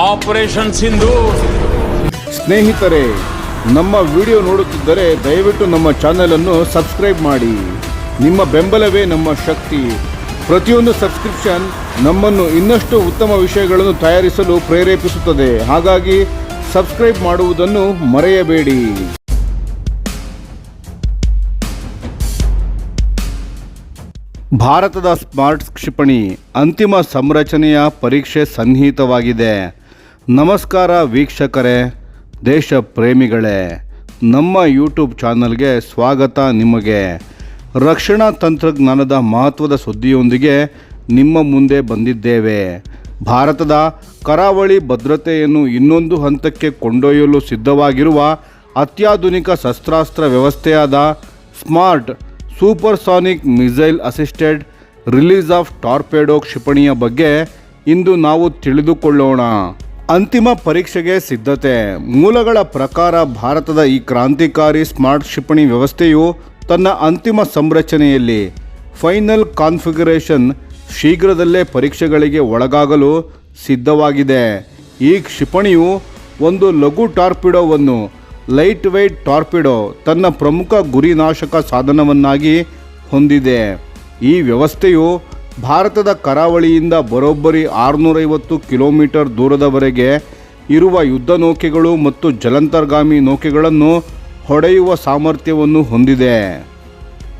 Operation Sindhu. ಸ್ನೇಹಿತರೆ, ನಮ್ಮ video ನೋಡುತ್ತಿದ್ದರೆ ದಯವಿಟ್ಟು ನಮ್ಮ ಚಾನೆಲ್ ಅನ್ನು ಸಬ್ಸ್ಕ್ರೈಬ್ ಮಾಡಿ. ನಿಮ್ಮ ಬೆಂಬಲವೇ ನಮ್ಮ ಶಕ್ತಿ. ಪ್ರತಿಯೊಂದು ಸಬ್ಸ್ಕ್ರಿಪ್ಷನ್ ನಮ್ಮನ್ನು ಇನ್ನಷ್ಟು ಉತ್ತಮ ವಿಷಯಗಳನ್ನು ತಯಾರಿಸಲು ಪ್ರೇರೇಪಿಸುತ್ತದೆ. ಹಾಗಾಗಿ ಸಬ್ಸ್ಕ್ರೈಬ್ ಮಾಡುವುದನ್ನು ಮರೆಯಬೇಡಿ. ಭಾರತದ ಸ್ಮಾರ್ಟ್ ಕ್ಷಿಪಣಿ ಅಂತಿಮ ಸಂರಚನೆಯ ಪರೀಕ್ಷೆ ಸನ್ನಿಹಿತವಾಗಿದೆ. ನಮಸ್ಕಾರ ವೀಕ್ಷಕರೇ ದೇಶ ಪ್ರೇಮಿಗಳೇ ನಮ್ಮ ಯೂಟ್ಯೂಬ್ ಚಾನಲ್ಗೆ ಸ್ವಾಗತ ನಿಮಗೆ. ರಕ್ಷಣಾ ತಂತ್ರಜ್ಞಾನದ ಮಹತ್ವದ ಸುದ್ದಿಯೊಂದಿಗೆ ನಿಮ್ಮ ಮುಂದೆ ಬಂದಿದ್ದೇವೆ. ಭಾರತದ ಕರಾವಳಿ ಭದ್ರತೆಯನ್ನು ಇನ್ನೊಂದು ಹಂತಕ್ಕೆ ಕೊಂಡೊಯ್ಯಲು ಸಿದ್ಧವಾಗಿರುವ ಅತ್ಯಾಧುನಿಕ ಶಸ್ತ್ರಾಸ್ತ್ರ ವ್ಯವಸ್ಥೆಯಾದ smart supersonic missile assisted release of torpedo ಕ್ಷಿಪಣಿಯ ಬಗ್ಗೆ ಇಂದು ನಾವು ತಿಳಿದುಕೊಳ್ಳೋಣ. ಅಂತಿಮ ಪರೀಕ್ಷೆಗೆ ಸಿದ್ಧತೆ. ಮೂಲಗಳ ಪ್ರಕಾರ ಭಾರತದ ಈ ಕ್ರಾಂತಿಕಾರಿ ಸ್ಮಾರ್ಟ್ ಕ್ಷಿಪಣಿ ವ್ಯವಸ್ಥೆಯು ತನ್ನ ಅಂತಿಮ ಸಂರಚನೆಯಲ್ಲಿ ಫೈನಲ್ ಕಾನ್ಫಿಗರೇಷನ್ ಶೀಘ್ರದಲ್ಲೇ ಪರೀಕ್ಷೆಗಳಿಗೆ ಒಳಗಾಗಲು ಸಿದ್ಧವಾಗಿದೆ. ಈ ಕ್ಷಿಪಣಿಯು ಒಂದು ಲಘು ಟಾರ್ಪಿಡೋವನ್ನು ಲೈಟ್ ವೆಯ್ಟ್ ಟಾರ್ಪಿಡೋ, ತನ್ನ ಪ್ರಮುಖ ಗುರಿನಾಶಕ ಸಾಧನವನ್ನಾಗಿ ಹೊಂದಿದೆ. ಈ ವ್ಯವಸ್ಥೆಯು ಭಾರತದ ಕರಾವಳಿಯಿಂದ ಬರೋಬ್ಬರಿ ಆರುನೂರೈವತ್ತು ಕಿಲೋಮೀಟರ್ ದೂರದವರೆಗೆ ಇರುವ ಯುದ್ಧ ನೌಕೆಗಳು ಮತ್ತು ಜಲಂತರ್ಗಾಮಿ ನೌಕೆಗಳನ್ನು ಹೊಡೆಯುವ ಸಾಮರ್ಥ್ಯವನ್ನು ಹೊಂದಿದೆ.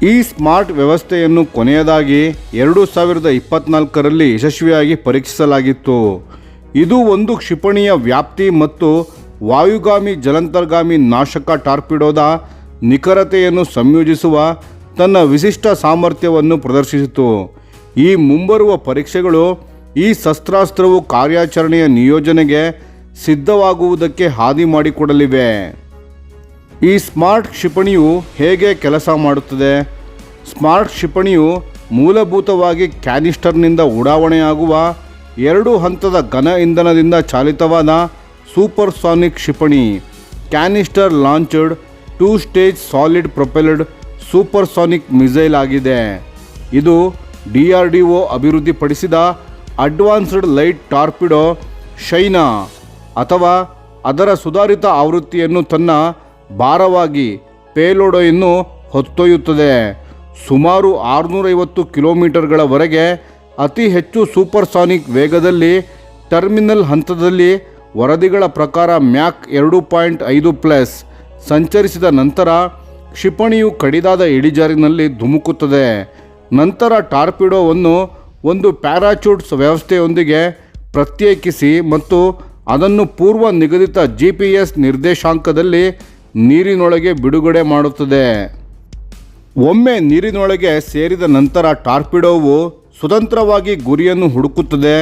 ಈ ಸ್ಮಾರ್ಟ್ ವ್ಯವಸ್ಥೆಯನ್ನು ಕೊನೆಯದಾಗಿ ಎರಡು ಸಾವಿರದ ಇಪ್ಪತ್ನಾಲ್ಕರಲ್ಲಿ ಯಶಸ್ವಿಯಾಗಿ ಪರೀಕ್ಷಿಸಲಾಗಿತ್ತು. ಇದು ಒಂದು ಕ್ಷಿಪಣಿಯ ವ್ಯಾಪ್ತಿ ಮತ್ತು ವಾಯುಗಾಮಿ ಜಲಂತರ್ಗಾಮಿ ನಾಶಕ ಟಾರ್ಪಿಡೋದ ನಿಖರತೆಯನ್ನು ಸಂಯೋಜಿಸುವ ತನ್ನ ವಿಶಿಷ್ಟ ಸಾಮರ್ಥ್ಯವನ್ನು ಪ್ರದರ್ಶಿಸಿತು. ಈ ಮುಂಬರುವ ಪರೀಕ್ಷೆಗಳು ಈ ಶಸ್ತ್ರಾಸ್ತ್ರವು ಕಾರ್ಯಾಚರಣೆಯ ನಿಯೋಜನೆಗೆ ಸಿದ್ಧವಾಗುವುದಕ್ಕೆ ಹಾದಿ ಮಾಡಿಕೊಡಲಿವೆ. ಈ ಸ್ಮಾರ್ಟ್ ಕ್ಷಿಪಣಿಯು ಹೇಗೆ ಕೆಲಸ ಮಾಡುತ್ತದೆ? ಸ್ಮಾರ್ಟ್ ಕ್ಷಿಪಣಿಯು ಮೂಲಭೂತವಾಗಿ ಕ್ಯಾನಿಸ್ಟರ್ನಿಂದ ಉಡಾವಣೆಯಾಗುವ ಎರಡು ಹಂತದ ಘನ ಇಂಧನದಿಂದ ಚಾಲಿತವಾದ ಸೂಪರ್ಸಾನಿಕ್ ಕ್ಷಿಪಣಿ, canister launched two stage solid propelled supersonic missile ಆಗಿದೆ. ಇದು ಡಿ ಆರ್ ಡಿ ಒ ಅಭಿವೃದ್ಧಿಪಡಿಸಿದ ಅಡ್ವಾನ್ಸ್ಡ್ ಲೈಟ್ ಟಾರ್ಪಿಡೋ ಶೈನಾ ಅಥವಾ ಅದರ ಸುಧಾರಿತ ಆವೃತ್ತಿಯನ್ನು ತನ್ನ ಭಾರವಾಗಿ ಪೇಲೋಡೋಯನ್ನು ಹೊತ್ತೊಯ್ಯುತ್ತದೆ. ಸುಮಾರು ಆರುನೂರೈವತ್ತು ಕಿಲೋಮೀಟರ್ಗಳವರೆಗೆ ಅತಿ ಹೆಚ್ಚು ಸೂಪರ್ಸಾನಿಕ್ ವೇಗದಲ್ಲಿ ಟರ್ಮಿನಲ್ ಹಂತದಲ್ಲಿ ವರದಿಗಳ ಪ್ರಕಾರ ಮ್ಯಾಕ್ ಎರಡು ಪಾಯಿಂಟ್ ಐದು ಪ್ಲಸ್ ಸಂಚರಿಸಿದ ನಂತರ ಕ್ಷಿಪಣಿಯು ಕಡಿದಾದ ಇಳಿಜಾರಿನಲ್ಲಿ ಧುಮುಕುತ್ತದೆ. ನಂತರ ಟಾರ್ಪಿಡೋವನ್ನು ಒಂದು ಪ್ಯಾರಾಚೂಟ್ಸ್ ವ್ಯವಸ್ಥೆಯೊಂದಿಗೆ ಪ್ರತ್ಯೇಕಿಸಿ ಮತ್ತು ಅದನ್ನು ಪೂರ್ವ ನಿಗದಿತ ಜಿ ಪಿ ಎಸ್ ನಿರ್ದೇಶಾಂಕದಲ್ಲಿ ನೀರಿನೊಳಗೆ ಬಿಡುಗಡೆ ಮಾಡುತ್ತದೆ. ಒಮ್ಮೆ ನೀರಿನೊಳಗೆ ಸೇರಿದ ನಂತರ ಟಾರ್ಪಿಡೋವು ಸ್ವತಂತ್ರವಾಗಿ ಗುರಿಯನ್ನು ಹುಡುಕುತ್ತದೆ,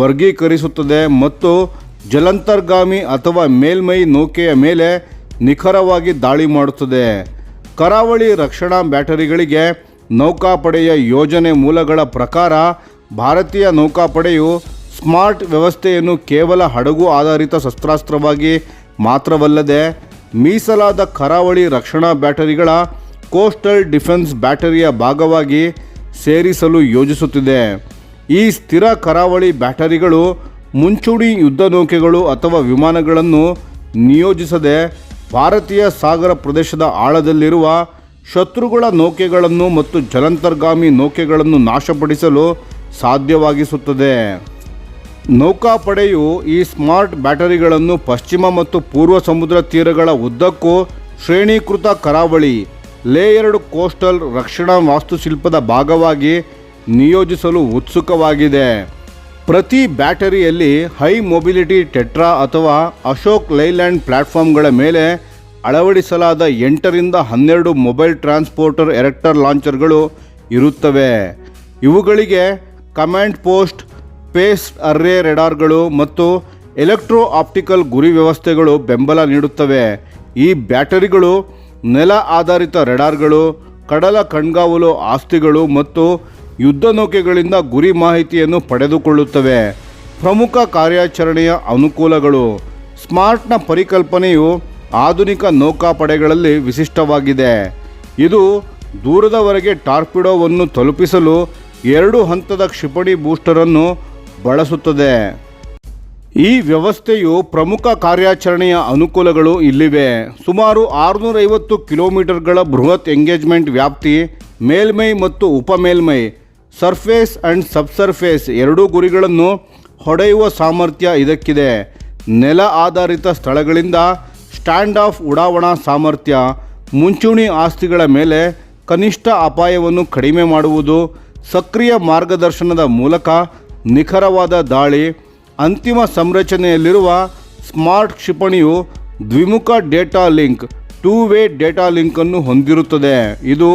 ವರ್ಗೀಕರಿಸುತ್ತದೆ ಮತ್ತು ಜಲಂತರ್ಗಾಮಿ ಅಥವಾ ಮೇಲ್ಮೈ ನೌಕೆಯ ಮೇಲೆ ನಿಖರವಾಗಿ ದಾಳಿ ಮಾಡುತ್ತದೆ. ಕರಾವಳಿ ರಕ್ಷಣಾ ಬ್ಯಾಟರಿಗಳಿಗೆ ನೌಕಾಪಡೆಯ ಯೋಜನೆ ಮೂಲಗಳ ಪ್ರಕಾರ ಭಾರತೀಯ ನೌಕಾಪಡೆಯು ಸ್ಮಾರ್ಟ್ ವ್ಯವಸ್ಥೆಯನ್ನು ಕೇವಲ ಹಡಗು ಆಧಾರಿತ ಶಸ್ತ್ರಾಸ್ತ್ರವಾಗಿ ಮಾತ್ರವಲ್ಲದೆ ಮೀಸಲಾದ ಕರಾವಳಿ ರಕ್ಷಣಾ ಬ್ಯಾಟರಿಗಳ ಕೋಸ್ಟಲ್ ಡಿಫೆನ್ಸ್ ಬ್ಯಾಟರಿಯ ಭಾಗವಾಗಿ ಸೇರಿಸಲು ಯೋಜಿಸುತ್ತಿದೆ. ಈ ಸ್ಥಿರ ಕರಾವಳಿ ಬ್ಯಾಟರಿಗಳು ಮುಂಚೂಣಿ ಯುದ್ಧ ನೌಕೆಗಳು ಅಥವಾ ವಿಮಾನಗಳನ್ನು ನಿಯೋಜಿಸದೆ ಭಾರತೀಯ ಸಾಗರ ಪ್ರದೇಶದ ಆಳದಲ್ಲಿರುವ ಶತ್ರುಗಳ ನೌಕೆಗಳನ್ನು ಮತ್ತು ಜಲಂತರ್ಗಾಮಿ ನೌಕೆಗಳನ್ನು ನಾಶಪಡಿಸಲು ಸಾಧ್ಯವಾಗಿಸುತ್ತದೆ. ನೌಕಾಪಡೆಯು ಈ ಸ್ಮಾರ್ಟ್ ಬ್ಯಾಟರಿಗಳನ್ನು ಪಶ್ಚಿಮ ಮತ್ತು ಪೂರ್ವ ಸಮುದ್ರ ತೀರಗಳ ಉದ್ದಕ್ಕೂ ಶ್ರೇಣೀಕೃತ ಕರಾವಳಿ ಲೇಯರ್ಡ್ ಕೋಸ್ಟಲ್ ರಕ್ಷಣಾ ವಾಸ್ತುಶಿಲ್ಪದ ಭಾಗವಾಗಿ ನಿಯೋಜಿಸಲು ಉತ್ಸುಕವಾಗಿದೆ. ಪ್ರತಿ ಬ್ಯಾಟರಿಯಲ್ಲಿ ಹೈ ಮೊಬಿಲಿಟಿ ಟೆಟ್ರಾ ಅಥವಾ ಅಶೋಕ್ ಲೈಲ್ಯಾಂಡ್ ಪ್ಲಾಟ್ಫಾರ್ಮ್ಗಳ ಮೇಲೆ ಅಳವಡಿಸಲಾದ ಎಂಟರಿಂದ ಹನ್ನೆರಡು ಮೊಬೈಲ್ ಟ್ರಾನ್ಸ್ಪೋರ್ಟರ್ ಎರೆಕ್ಟರ್ ಲಾಂಚರ್ಗಳು ಇರುತ್ತವೆ. ಇವುಗಳಿಗೆ ಕಮಾಂಡ್ ಪೋಸ್ಟ್ ಪೇಸ್ ಅರ್ರೇ ರೆಡಾರ್ಗಳು ಮತ್ತು ಎಲೆಕ್ಟ್ರೋ ಆಪ್ಟಿಕಲ್ ಗುರಿ ವ್ಯವಸ್ಥೆಗಳು ಬೆಂಬಲ ನೀಡುತ್ತವೆ. ಈ ಬ್ಯಾಟರಿಗಳು ನೆಲ ಆಧಾರಿತ ರೆಡಾರ್ಗಳು, ಕಡಲ ಕಣ್ಗಾವಲು ಆಸ್ತಿಗಳು ಮತ್ತು ಯುದ್ಧ ನೌಕೆಗಳಿಂದ ಗುರಿ ಮಾಹಿತಿಯನ್ನು ಪಡೆದುಕೊಳ್ಳುತ್ತವೆ. ಪ್ರಮುಖ ಕಾರ್ಯಾಚರಣೆಯ ಅನುಕೂಲಗಳು. ಸ್ಮಾರ್ಟ್ನ ಪರಿಕಲ್ಪನೆಯು ಆಧುನಿಕ ನೌಕಾಪಡೆಗಳಲ್ಲಿ ವಿಶಿಷ್ಟವಾಗಿದೆ. ಇದು ದೂರದವರೆಗೆ ಟಾರ್ಪಿಡೋವನ್ನು ತಲುಪಿಸಲು ಎರಡು ಹಂತದ ಕ್ಷಿಪಣಿ ಬೂಸ್ಟರನ್ನು ಬಳಸುತ್ತದೆ. ಈ ವ್ಯವಸ್ಥೆಯು ಪ್ರಮುಖ ಕಾರ್ಯಾಚರಣೆಯ ಅನುಕೂಲಗಳು ಇಲ್ಲಿವೆ. ಸುಮಾರು ಆರುನೂರೈವತ್ತು ಕಿಲೋಮೀಟರ್ಗಳ ಬೃಹತ್ ಎಂಗೇಜ್ಮೆಂಟ್ ವ್ಯಾಪ್ತಿ, ಮೇಲ್ಮೈ ಮತ್ತು ಉಪಮೇಲ್ಮೈ, ಸರ್ಫೇಸ್ ಆ್ಯಂಡ್ ಸಬ್ಸರ್ಫೇಸ್ ಎರಡೂ ಗುರಿಗಳನ್ನು ಹೊಡೆಯುವ ಸಾಮರ್ಥ್ಯ ಇದಕ್ಕಿದೆ. ನೆಲ ಆಧಾರಿತ ಸ್ಥಳಗಳಿಂದ ಸ್ಟ್ಯಾಂಡ್ ಆಫ್ ಉಡಾವಣಾ ಸಾಮರ್ಥ್ಯ, ಮುಂಚೂಣಿ ಆಸ್ತಿಗಳ ಮೇಲೆ ಕನಿಷ್ಠ ಅಪಾಯವನ್ನು ಕಡಿಮೆ ಮಾಡುವುದು ಸಕ್ರಿಯ ಮಾರ್ಗದರ್ಶನದ ಮೂಲಕ ನಿಖರವಾದ ದಾಳಿ, ಅಂತಿಮ ಸಂರಚನೆಯಲ್ಲಿರುವ ಸ್ಮಾರ್ಟ್ ಕ್ಷಿಪಣಿಯು ದ್ವಿಮುಖ data link two way data ಲಿಂಕನ್ನು ಹೊಂದಿರುತ್ತದೆ. ಇದು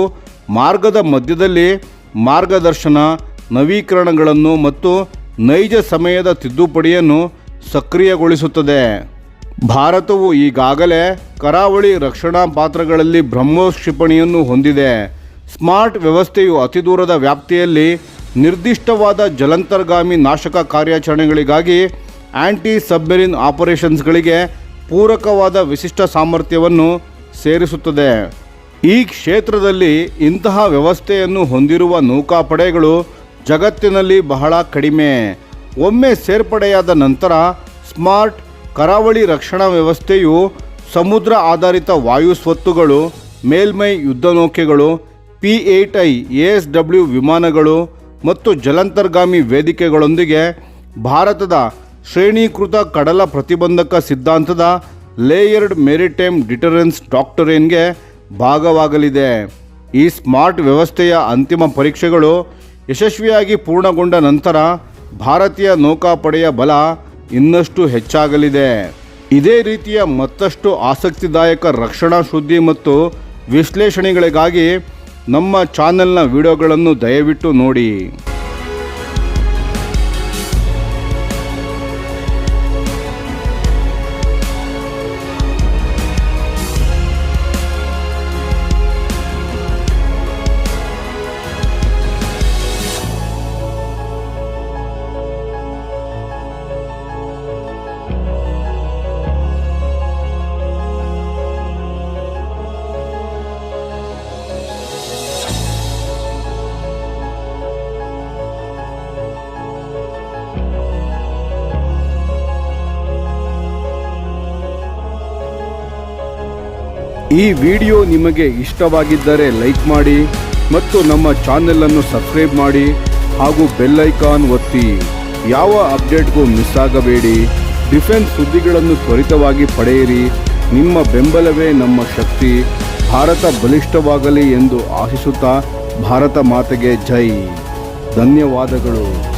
ಮಾರ್ಗದ ಮಧ್ಯದಲ್ಲಿ ಮಾರ್ಗದರ್ಶನ, ನವೀಕರಣಗಳನ್ನು ಮತ್ತು ನೈಜ ಸಮಯದ ತಿದ್ದುಪಡಿಯನ್ನು ಸಕ್ರಿಯಗೊಳಿಸುತ್ತದೆ. ಭಾರತವು ಈಗಾಗಲೇ ಕರಾವಳಿ ರಕ್ಷಣಾ ಪಾತ್ರಗಳಲ್ಲಿ ಬ್ರಹ್ಮೋಸ್ ಕ್ಷಿಪಣಿಯನ್ನು ಹೊಂದಿದೆ. ಸ್ಮಾರ್ಟ್ ವ್ಯವಸ್ಥೆಯು ಅತಿದೂರದ ವ್ಯಾಪ್ತಿಯಲ್ಲಿ ನಿರ್ದಿಷ್ಟವಾದ ಜಲಂತರ್ಗಾಮಿ ನಾಶಕ ಕಾರ್ಯಾಚರಣೆಗಳಿಗಾಗಿ ಆ್ಯಂಟಿ ಸಬ್ಮೆರಿನ್ ಆಪರೇಷನ್ಸ್ಗಳಿಗೆ ಪೂರಕವಾದ ವಿಶಿಷ್ಟ ಸಾಮರ್ಥ್ಯವನ್ನು ಸೇರಿಸುತ್ತದೆ. ಈ ಕ್ಷೇತ್ರದಲ್ಲಿ ಇಂತಹ ವ್ಯವಸ್ಥೆಯನ್ನು ಹೊಂದಿರುವ ನೌಕಾಪಡೆಗಳು ಜಗತ್ತಿನಲ್ಲಿ ಬಹಳ ಕಡಿಮೆ. ಒಮ್ಮೆ ಸೇರ್ಪಡೆಯಾದ ನಂತರ ಸ್ಮಾರ್ಟ್ ಕರಾವಳಿ ರಕ್ಷಣಾ ವ್ಯವಸ್ಥೆಯು ಸಮುದ್ರ ಆಧಾರಿತ ವಾಯು ಸ್ವತ್ತುಗಳು, ಮೇಲ್ಮೈ ಯುದ್ಧನೌಕೆಗಳು P eight I S W ವಿಮಾನಗಳು ಮತ್ತು ಜಲಂತರ್ಗಾಮಿ ವೇದಿಕೆಗಳೊಂದಿಗೆ ಭಾರತದ ಶ್ರೇಣೀಕೃತ ಕಡಲ ಪ್ರತಿಬಂಧಕ ಸಿದ್ಧಾಂತದ ಲೇಯರ್ಡ್ ಮೆರಿಟೈಮ್ ಡಿಟರೆನ್ಸ್ ಡಾಕ್ಟರೇನ್ಗೆ ಭಾಗವಾಗಲಿದೆ. ಈ ಸ್ಮಾರ್ಟ್ ವ್ಯವಸ್ಥೆಯ ಅಂತಿಮ ಪರೀಕ್ಷೆಗಳು ಯಶಸ್ವಿಯಾಗಿ ಪೂರ್ಣಗೊಂಡ ನಂತರ ಭಾರತೀಯ ನೌಕಾಪಡೆಯ ಬಲ ಇನ್ನಷ್ಟು ಹೆಚ್ಚಾಗಲಿದೆ. ಇದೇ ರೀತಿಯ ಮತ್ತಷ್ಟು ಆಸಕ್ತಿದಾಯಕ ರಕ್ಷಣಾ ಸುದ್ದಿ ಮತ್ತು ವಿಶ್ಲೇಷಣೆಗಳಿಗಾಗಿ ನಮ್ಮ ಚಾನೆಲ್ನ ವಿಡಿಯೋಗಳನ್ನು ದಯವಿಟ್ಟು ನೋಡಿ. ಈ ವಿಡಿಯೋ ನಿಮಗೆ ಇಷ್ಟವಾಗಿದ್ದರೆ ಲೈಕ್ ಮಾಡಿ ಮತ್ತು ನಮ್ಮ ಚಾನೆಲನ್ನು ಸಬ್ಸ್ಕ್ರೈಬ್ ಮಾಡಿ ಹಾಗೂ ಬೆಲ್ಲೈಕಾನ್ ಒತ್ತಿ. ಯಾವ ಅಪ್ಡೇಟ್ಗೂ ಮಿಸ್ ಆಗಬೇಡಿ. ಡಿಫೆನ್ಸ್ ಸುದ್ದಿಗಳನ್ನು ತ್ವರಿತವಾಗಿ ಪಡೆಯಿರಿ. ನಿಮ್ಮ ಬೆಂಬಲವೇ ನಮ್ಮ ಶಕ್ತಿ. ಭಾರತ ಬಲಿಷ್ಠವಾಗಲಿ ಎಂದು ಆಶಿಸುತ್ತಾ, ಭಾರತ ಮಾತೆಗೆ ಜೈ. ಧನ್ಯವಾದಗಳು.